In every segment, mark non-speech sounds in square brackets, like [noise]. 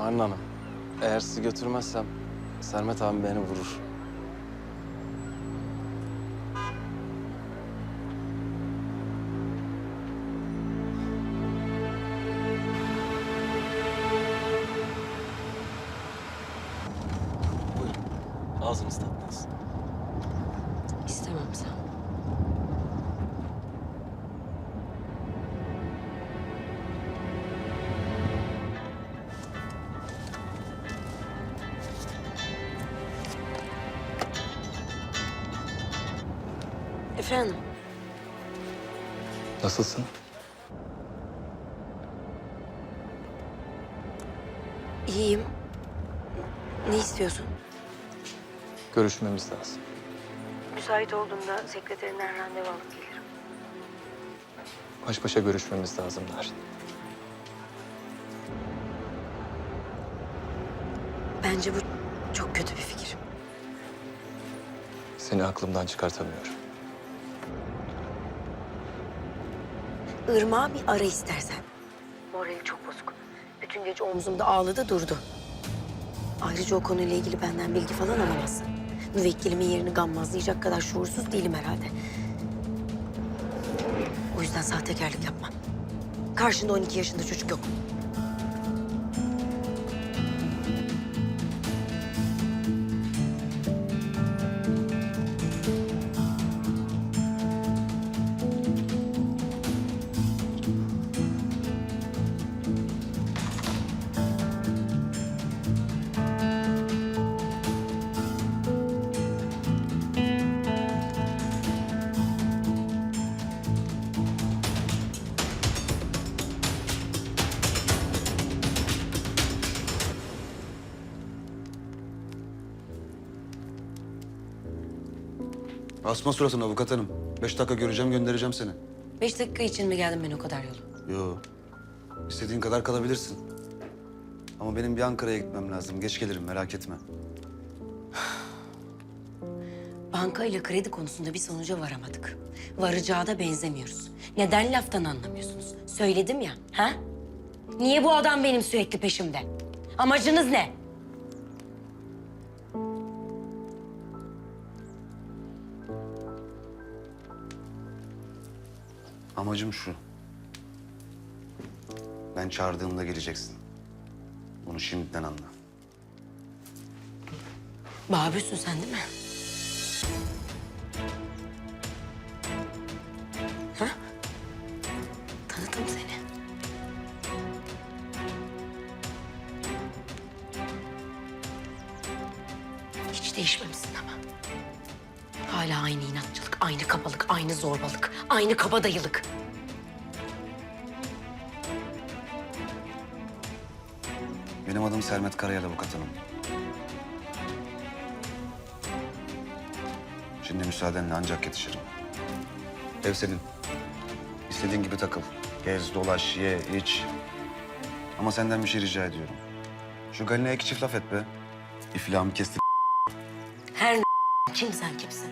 Narin Hanım, eğer sizi götürmezsem Sermet abi beni vurur. Buyurun. Ağzınız Efendim, Nasılsın? iyiyim. Ne istiyorsun? Görüşmemiz lazım. Müsait olduğumda sekreterinden randevu alıp gelirim. Baş başa görüşmemiz lazım Narin. Bence bu çok kötü bir fikir. Seni aklımdan çıkartamıyorum. Irmağı bir ara istersen. Morali çok bozuk. Bütün gece omzumda ağladı durdu. Ayrıca o konuyla ilgili benden bilgi falan alamazsın. Müvekkilimin yerini gammazlayacak kadar şuursuz değilim herhalde. O yüzden sahtekarlık yapma. Karşında 12 yaşında çocuk yok. Asma suratını avukat hanım. Beş dakika göreceğim göndereceğim seni. Beş dakika için mi geldim ben o kadar yolu? Yo. İstediğin kadar kalabilirsin. Ama benim bir Ankara'ya gitmem lazım. Geç gelirim merak etme. [sighs] Banka ile kredi konusunda bir sonuca varamadık. Varacağı da benzemiyoruz. Neden laftan anlamıyorsunuz? Söyledim ya, ha? Niye bu adam benim sürekli peşimde? Amacınız ne? Amacım şu. Ben çağırdığımda geleceksin. Bunu şimdiden anla. Babüsün sen değil mi? Ha? Seni. Hiç değişmemişsin ama. Hala aynı inatçılık, aynı kabalık, aynı zorbalık, aynı kabadayılık. Benim adım Sermet Karayel avukat hanım. Şimdi müsaadenle ancak yetişirim. Ev senin. İstediğin gibi takıl. Gez, dolaş, ye, iç. Ama senden bir şey rica ediyorum. Şu Galina'ya iki çift laf et be. İflahımı kesti. Her n- kim sen kimsin?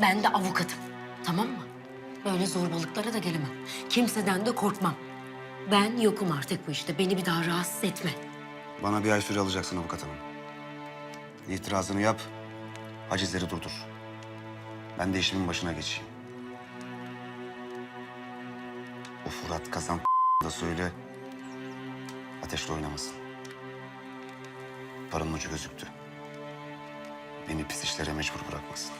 Ben de avukatım. Tamam mı? Böyle zorbalıklara da gelemem. Kimseden de korkmam. Ben yokum artık bu işte. Beni bir daha rahatsız etme. Bana bir ay süre alacaksın avukat hanım. İtirazını yap, hacizleri durdur. Ben de işimin başına geçeyim. O Fırat Kazan da söyle, ateşle oynamasın. Paranın ucu gözüktü. Beni pis işlere mecbur bırakmasın.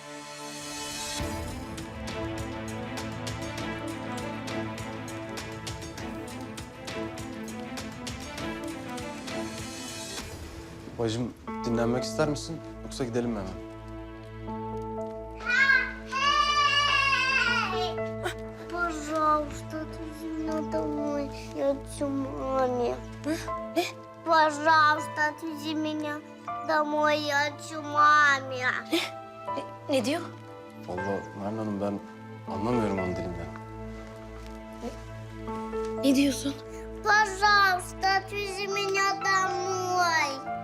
Bacım dinlenmek ister misin? Yoksa gidelim mi hemen? Пожалуйста, отвези меня домой. Я хочу маме. Пожалуйста, отвези меня домой. Я хочу маме. Ne diyor? Vallahi Narin Hanım ben anlamıyorum onun dilinden. Ne diyorsun? Pazar statüsümün adamı var.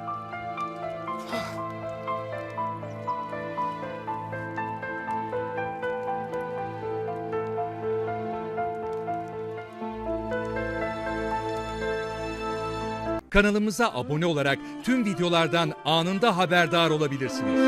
Kanalımıza abone olarak tüm videolardan anında haberdar olabilirsiniz.